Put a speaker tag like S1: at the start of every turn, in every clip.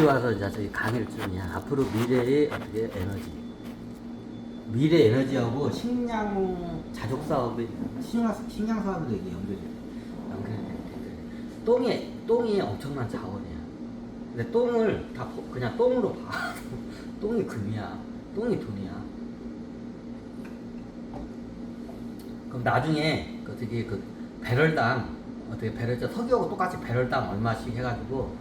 S1: 여기 와서 이제 저기 주냐 앞으로 미래의 어떻게 에너지 미래 에너지하고 식량 자족 사업이 식량 식량 이게 연결이 연결돼 똥이 똥이 엄청난 자원이야. 근데 똥을 다 포- 그냥 똥으로 봐. 똥이 금이야. 똥이 돈이야. 그럼 나중에 그 어떻게 그 배럴당 어떻게 배럴당 석유하고 똑같이 배럴당 얼마씩 해가지고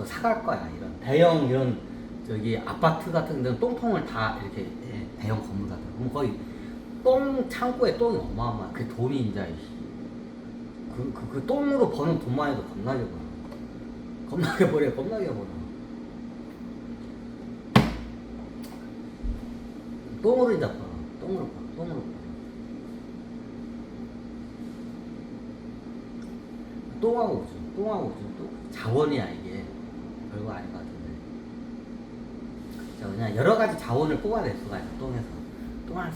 S1: 그 사갈 거야 이런. 대형 이런 저기 아파트 같은 데는 똥통을 다 이렇게 해, 대형 건물 같은 거. 거의 똥 창고에 똥이 어마어마 그 돈이 이제 그, 그, 그 똥으로 버는 돈만 해도 겁나게 벌어. 겁나게 벌어 겁나게 벌어. 똥으로 이제 벌어. 똥으로 벌어 똥으로 벌어. 똥하고 우주 똥하고 우주 또 자원이야 이게 별거 아닌 것 같은데. 자 그냥 여러 가지 자원을 뽑아낼 수가 있어 똥에서.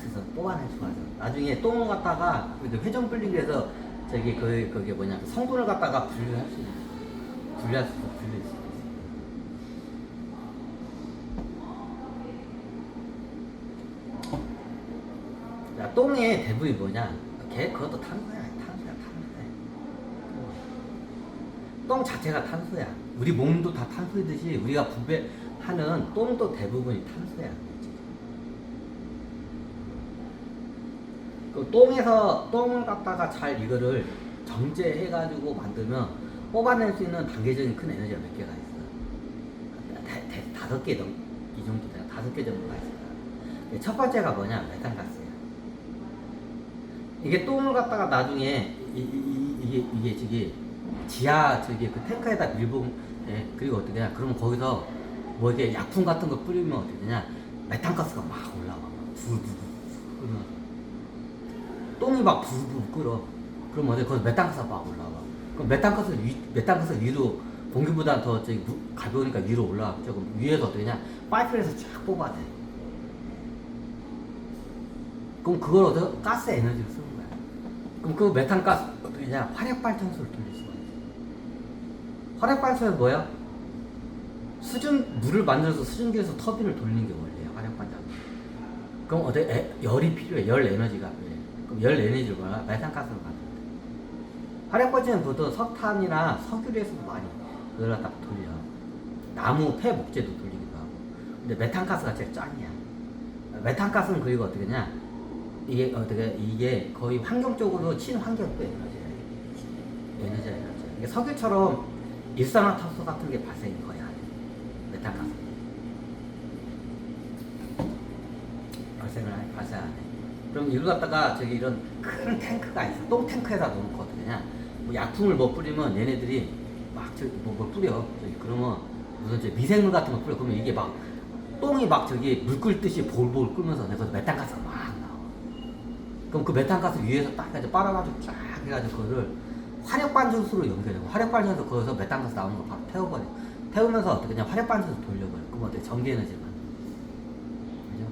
S1: 있어 뽑아낼 수가 있어. 나중에 똥을 갖다가 그 회전 분리기에서 저기 그 그게 뭐냐 그 성분을 갖다가 분류할 수 있어. 분리할 수 있어 분리할 수 있어. 야 똥의 대부분이 뭐냐 걔 그것도 탄소야 탄소야 탄소야 똥 자체가 탄소야. 우리 몸도 다 탄소이듯이 우리가 분배하는 똥도 대부분이 탄소야. 그 똥에서 똥을 갖다가 잘 이거를 정제해가지고 만들면 뽑아낼 수 있는 단계적인 큰 에너지가 몇 개가 있어. 다, 다, 다섯 개 정도, 이 정도 돼요. 다섯 개 정도가 있어요. 첫 번째가 뭐냐, 메탄가스야. 이게 똥을 갖다가 나중에 이, 이, 이, 게 이게 저기 지하 저기 그 탱크에다 밀봉 예, 그리고 어떻게 되냐. 그러면 거기서 뭐 이게 약품 같은 거 뿌리면 어떻게 되냐. 메탄가스가 막 올라와. 부부부 끓으면 똥이 막 부부 끓어. 그럼 어디 거기 메탄가스가 막 올라와. 그럼 메탄가스 위 메탄가스 위로 공기보다 더 저기 무, 가벼우니까 위로 올라가죠 그럼 위에서 어떻게 되냐. 파이프에서 쫙 뽑아내 그럼 그걸 어디서 가스 에너지를 쓰는 거야. 그럼 그 메탄가스 어떻게 되냐. 화력 발전소를 돌릴 수 화력발전소는 뭐야? 수증 물을 만들어서 수증기에서 터빈을 돌리는 게 원리야 화력발전소 그럼 어디 에, 열이 필요해 열 에너지가 필요해 그럼 열 에너지를 뭐야? 메탄가스로 만든대 화력발전은 보통 석탄이나 석유를 해서도 많이 그걸 갖다 돌려 나무 폐 목재도 돌리기도 하고 근데 메탄가스가 제일 짱이야 메탄가스는 그리고 어떻게 냐 이게 어떻게 이게 거의 환경적으로 친환경도 에너지야. 에너지야 에너지. 이게 석유처럼 일산화탄소 같은 게 발생이 거의 안 해. 메탄가스. 발생을 안 해, 발생 안 해. 그럼 이걸 갖다가 저기 이런 큰 탱크가 있어. 똥 탱크에다 어떻게 냐뭐 약품을 뭐 뿌리면 얘네들이 막 저기 뭐, 뭐 뿌려. 저기 그러면 무슨 저 미생물 같은 거 뿌려. 그러면 이게 막 똥이 막 저기 물 끓듯이 볼볼 끓면서 내가 메탄가스가 막 나와. 그럼 그 메탄가스 위에서 딱 이제 빨아가지고 쫙 해가지고 그거를 화력발전소로 연결하고 화력발전소 거기서 메탄가스 나오는 거 바로 태워버려. 태우면서 어떻게 그냥 화력발전소 돌려버려. 그럼 어떻게 전기에너지만. 그죠?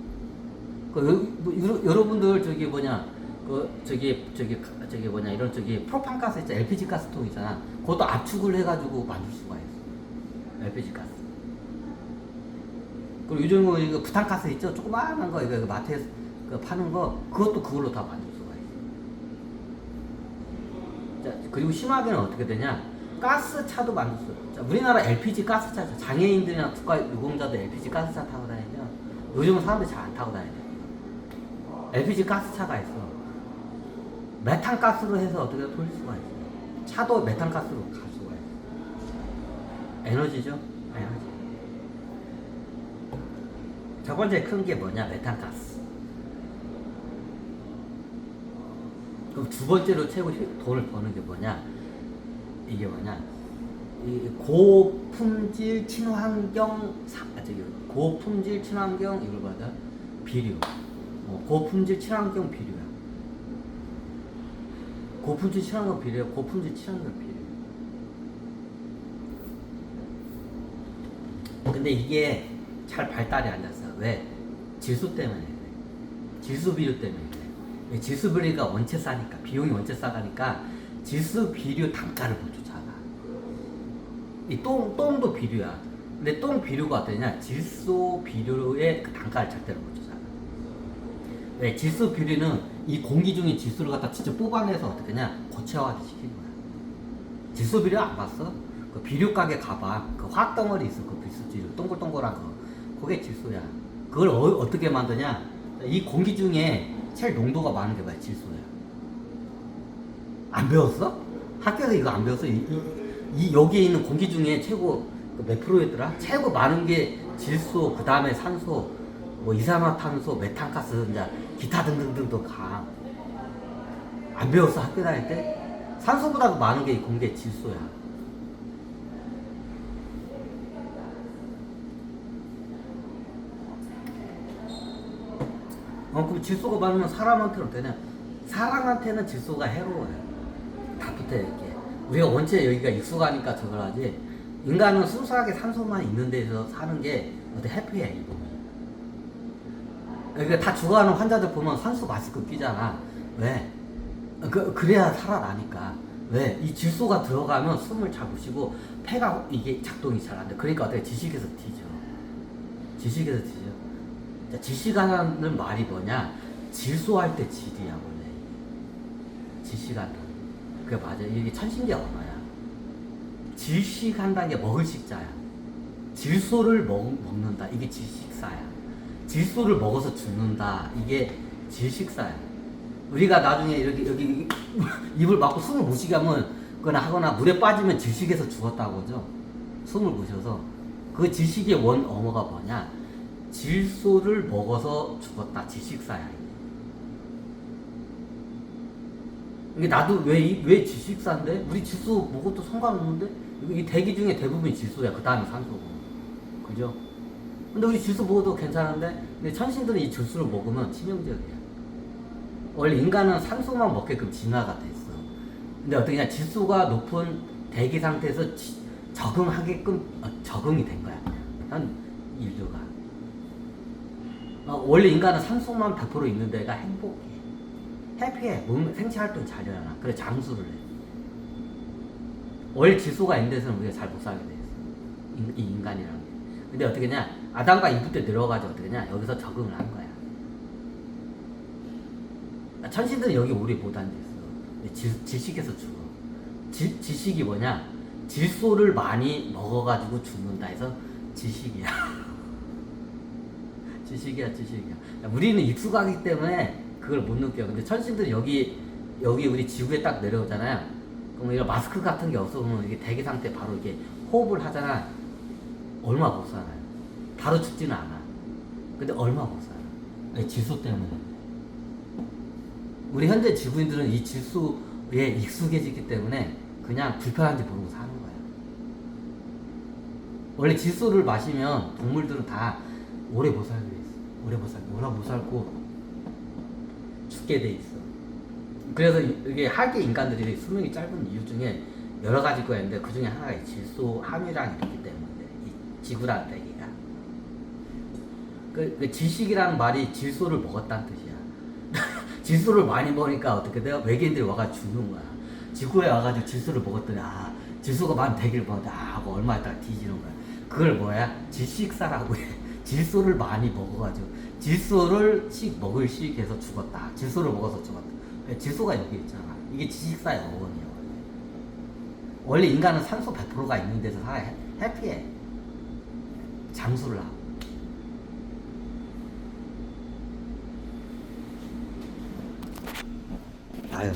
S1: 그 여- 뭐 여러- 여러분들 저기 뭐냐 그 저기 저기 가- 저기 뭐냐 이런 저기 프로판 가스 있잖아 LPG 가스통 있잖아. 그것도 압축을 해가지고 만들 수가 있어. LPG 가스. 그리고 요즘 뭐 이거 부탄 가스 있죠? 조그마한 거 이거, 이거 마트에서 그 파는 거 그것도 그걸로 다 만들 수가 있어. 자 그리고 심하게는 어떻게 되냐? 가스 차도 만들 수. 자 우리나라 LPG 가스 차 장애인들이나 국가 유공자도 LPG 가스 차 타고 다니죠. 요즘은 사람들이 잘 안 타고 다니죠. LPG 가스 차가 있어. 메탄 가스로 해서 어떻게 돌릴 수가 있어. 차도 메탄 가스로 갈 수가 있어. 에너지죠? 에너지. 첫 번째 큰 게 뭐냐 메탄가스 그럼 두 번째로 최고 효- 돈을 버는 게 뭐냐 이게 뭐냐 이 고품질 친환경 사, 아, 저기 고품질 친환경 이걸 뭐냐 비료 어, 고품질 친환경 비료야 고품질 친환경 비료 고품질 친환경 비료 근데 이게 잘 발달이 안 됐어. 왜? 질소 때문에. 질소 비료 때문에. 질소 비료가 원체 싸니까 비용이 원체 싸가니까 질소 비료 단가를 못 쫓아가. 이 똥, 똥도 비료야. 근데 똥 비료가 어떠냐? 질소 비료의 그 단가를 절대로 못 주잖아. 왜? 질소 비료는 이 공기 중에 질소를 갖다 직접 뽑아내서 어떻게 하냐? 고체화하게 시키는 거야. 질소 비료 안 봤어? 그 비료 가게 가봐. 그 화덩어리 있어. 그 비수질 동글동글한 거. 그게 질소야. 그걸 어, 떻게 만드냐? 이 공기 중에 제일 농도가 많은 게 뭐야? 질소야. 안 배웠어? 학교에서 이거 안 배웠어? 이, 이, 이 여기에 있는 공기 중에 최고 그몇 프로였더라? 최고 많은 게 질소, 그 다음에 산소, 뭐 이산화탄소, 메탄가스, 이제 기타 등등등도 가. 안 배웠어 학교 다닐 때? 산소보다도 많은 게이 공기의 질소야. 어, 그럼 질소가 많으면 사람한테는 어떠냐? 사람한테는 질소가 해로워요. 다 붙어 이렇게. 우리가 원체 여기가 익숙하니까 저걸 하지. 인간은 순수하게 산소만 있는 데서 사는 게 어때 해피해 이 보면. 그러니까 다 죽어가는 환자들 보면 산소 마스크 끼잖아. 왜? 그, 그래야 살아나니까. 왜? 이 질소가 들어가면 숨을 잘 못 쉬고 폐가 이게 작동이 잘 안 돼. 그러니까 어떻게 지식에서 뒤져. 지식에서 뒤져. 자, 지식하는 말이 뭐냐? 질소할 때 질이야 원래. 지식한다. 그게 맞아. 이게 천신기 언어야. 질식한다는 게 먹을 식자야. 질소를 먹, 먹는다. 이게 질식사야. 질소를 먹어서 죽는다. 이게 질식사야. 우리가 나중에 이렇게 여기 입을 막고 숨을 못 쉬게 하면 그거나 하거나 물에 빠지면 질식해서 죽었다고 하죠. 숨을 못 쉬어서 그 질식의 원 어머가 뭐냐? 질소를 먹어서 죽었다. 질식사야. 이게 나도 왜, 이- 왜 질식사인데? 우리 질소 먹어도 상관없는데? 이 대기 중에 대부분이 질소야. 그 다음에 산소고. 그죠? 근데 우리 질소 먹어도 괜찮은데? 근데 천신들은 이 질소를 먹으면 치명적이야. 원래 인간은 산소만 먹게끔 진화가 됐어. 근데 어떻게냐? 질소가 높은 대기 상태에서 지- 적응하게끔 어, 적응이 된 거야. 한 인류가. 어, 원래 인간은 산소만 100% 있는 데가 행복해. 해피해. 몸 생체 활동 잘 일어나. 그래 장수를 해. 원래 질소가 있는 데서는 우리가 잘 못 살게 돼 있어. 인, 이 인간이라는 게. 근데 어떻게 냐? 아담과 이브 때 내려가지고 어떻게 냐? 여기서 적응을 한 거야. 아, 천신들은 여기 오래 못 앉아 있어. 근데 질, 질식해서 죽어. 질, 질식이 뭐냐? 질소를 많이 먹어가지고 죽는다 해서 질식이야. 지식이야, 지식이야. 우리는 익숙하기 때문에 그걸 못 느껴. 근데 천신들은 여기, 여기 우리 지구에 딱 내려오잖아요. 그럼 이런 마스크 같은 게 없으면 이게 대기 상태 바로 이게 호흡을 하잖아. 얼마 못 살아요. 바로 죽지는 않아. 근데 얼마 못 살아. 왜? 질소 때문에. 우리 현재 지구인들은 이 질소에 익숙해지기 때문에 그냥 불편한지 모르고 사는 거야. 원래 질소를 마시면 동물들은 다 오래 못 있어. 오래 못 살고, 오래 못 살고 죽게 돼 있어. 그래서 이- 이게 하계 인간들이 수명이 짧은 이유 중에 여러 가지 가 있는데 그 중에 하나가 이 질소 함유량이 있기 때문에 이 지구라는 대기가. 그, 그 지식이라는 말이 질소를 먹었다는 뜻이야. 질소를 많이 먹으니까 어떻게 돼요? 외계인들이 와가지고 죽는 거야. 지구에 와가지고 질소를 먹었더니 아 질소가 대기를 먹었다 아 하고 얼마 있다가 뒤지는 거야. 그걸 뭐야? 질식사라고 해. 질소를 많이 먹어가지고 질소를 씩 먹을 씩 해서 죽었다. 질소를 먹어서 죽었다. 왜? 질소가 여기 있잖아. 이게 지식사의 어원이야. 원래. 인간은 산소 100%가 있는 데서 살아야 해- 해피해. 장수를 하고. 아유.